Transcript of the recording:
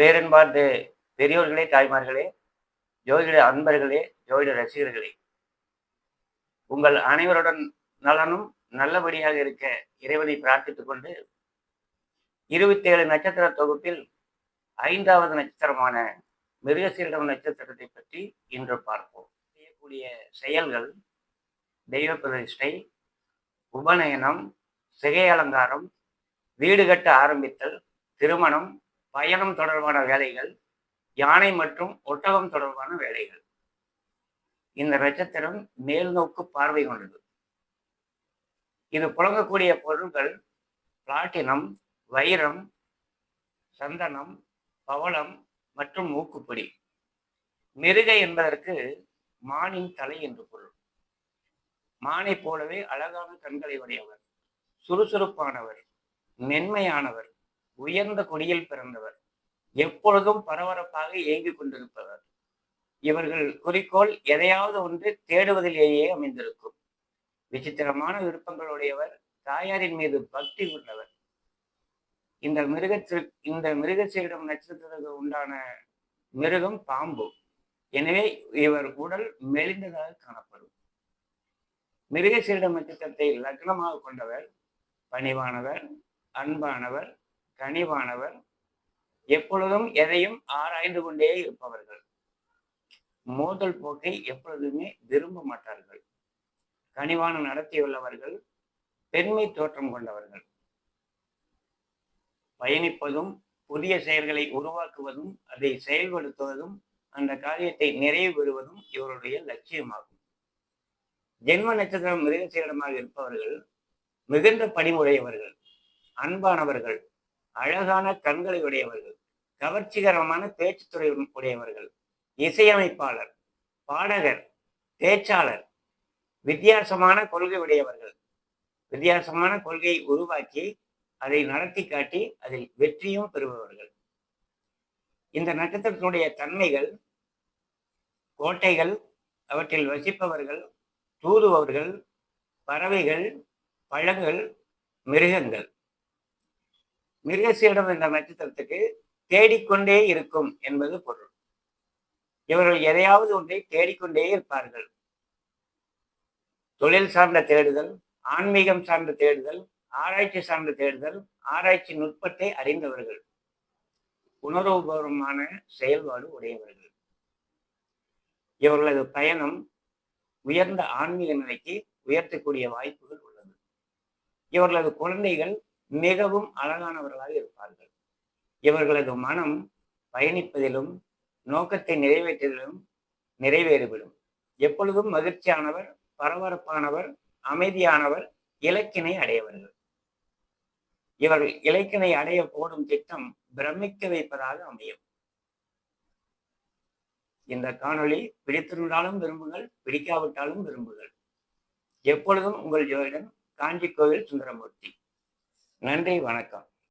பேரன்பார்ந்த பெரியோர்களே தாய்மார்களே ஜோதிட அன்பர்களே ஜோதிட ரசிகர்களே உங்கள் அனைவருடன் நலனும் நல்லபடியாக இருக்க இறைவனை பிரார்த்தித்துக் கொண்டு இருபத்தி ஏழு நட்சத்திர தொகுப்பில் ஐந்தாவது நட்சத்திரமான மிருகசீரிடம் நட்சத்திரத்தை பற்றி இன்று பார்ப்போம். செய்யக்கூடிய செயல்கள் தெய்வ பிரதிஷ்டை உபநயனம் சிகை அலங்காரம் வீடு கட்ட ஆரம்பித்தல் திருமணம் பயணம் தொடர்பான வேலைகள் யானை மற்றும் ஒட்டகம் தொடர்பான வேலைகள். இந்த நட்சத்திரம் மேல் நோக்கு பார்வை கொண்டது. இது புழங்கக்கூடிய பொருட்கள் பிளாட்டினம் வைரம் சந்தனம் பவளம் மற்றும் மூக்குப்பிடி. மிருக என்பதற்கு மானின் தலை என்று பொருள். மானை போலவே அழகான கண்களை உடையவர் சுறுசுறுப்பானவர் மென்மையானவர். உயர்ந்த கொடியில் பிறந்தவர். எப்பொழுதும் பரபரப்பாக இயங்கிக் கொண்டிருப்பவர். இவர்கள் குறிக்கோள் எதையாவது ஒன்று தேடுவதிலேயே அமைந்திருக்கும். விசித்திரமான விருப்பங்களுடையவர் தாயாரின் மீது பக்தி உள்ளவர் இந்த மிருகத்திற்கு இந்த மிருகசீரிடம் நட்சத்திரத்துக்கு உண்டான மிருகம் பாம்பு. எனவே இவர் உடல் மெலிந்ததாக காணப்படும். மிருகசீரிடம் நட்சத்திரத்தை லக்னமாக கொண்டவர் பணிவானவர் அன்பானவர் கனிவானவர் எப்பொழுதும் எதையும் ஆராய்ந்து கொண்டே இருப்பவர்கள். மோதல் போக்கை எப்பொழுதுமே விரும்ப மாட்டார்கள். கனிவான நடத்தியுள்ளவர்கள் பெண்மை தோற்றம் கொண்டவர்கள். பயணிப்பதும் புதிய செயல்களை உருவாக்குவதும் அதை செயல்படுத்துவதும் அந்த காரியத்தை நிறைவு பெறுவதும் இவருடைய லட்சியமாகும். ஜென்ம நட்சத்திரம் மிருகசீரிடமாக இருப்பவர்கள் மிகுந்த பணிமுடையவர்கள் அன்பானவர்கள் அழகான கண்களை உடையவர்கள் கவர்ச்சிகரமான பேச்சுத்துறை உடையவர்கள் இசையமைப்பாளர் பாடகர் பேச்சாளர் வித்தியாசமான கொள்கை உடையவர்கள். வித்தியாசமான கொள்கையை உருவாக்கி அதை நடத்தி காட்டி அதில் வெற்றியும் பெறுபவர்கள். இந்த நட்சத்திரத்தினுடைய தன்மைகள் கோட்டைகள் அவற்றில் வசிப்பவர்கள் தூதுபவர்கள் பறவைகள் பழங்கள் மிருகங்கள். மிருகசீடம் என்ற நட்சத்திரத்துக்கு தேடிக்கொண்டே இருக்கும் என்பது பொருள். இவர்கள் எதையாவது ஒன்றை தேடிக்கொண்டே இருப்பார்கள். தொழில் சார்ந்த தேடுதல் ஆன்மீகம் சார்ந்த தேடுதல் ஆராய்ச்சி சார்ந்த தேடுதல் ஆராய்ச்சி நுட்பத்தை அறிந்தவர்கள். உணர்வுபூர்வமான செயல்பாடு உடையவர்கள். இவர்களது பயணம் உயர்ந்த ஆன்மீக நிலைக்கு உயர்த்தக்கூடிய வாய்ப்புகள் உள்ளது. இவர்களது குழந்தைகள் மிகவும் அழகானவர்களாக இருப்பார்கள். இவர்களது மனம் பயணிப்பதிலும் நோக்கத்தை நிறைவேற்றுவதிலும் நிறைவேறிவிடும். எப்பொழுதும் மகிழ்ச்சியானவர் பரபரப்பானவர் அமைதியானவர் இலக்கினை அடையவர்கள். இவர்கள் இலக்கினை அடைய போடும் திட்டம் பிரமிக்க வைப்பதாக அமையும். இந்த காணொளி பிடித்திருந்தாலும் விரும்புங்கள் பிடிக்காவிட்டாலும் விரும்புங்கள். எப்பொழுதும் உங்கள் ஜோதிடம் காஞ்சி கோவில் சுந்தரமூர்த்தி. நன்றி வணக்கம்.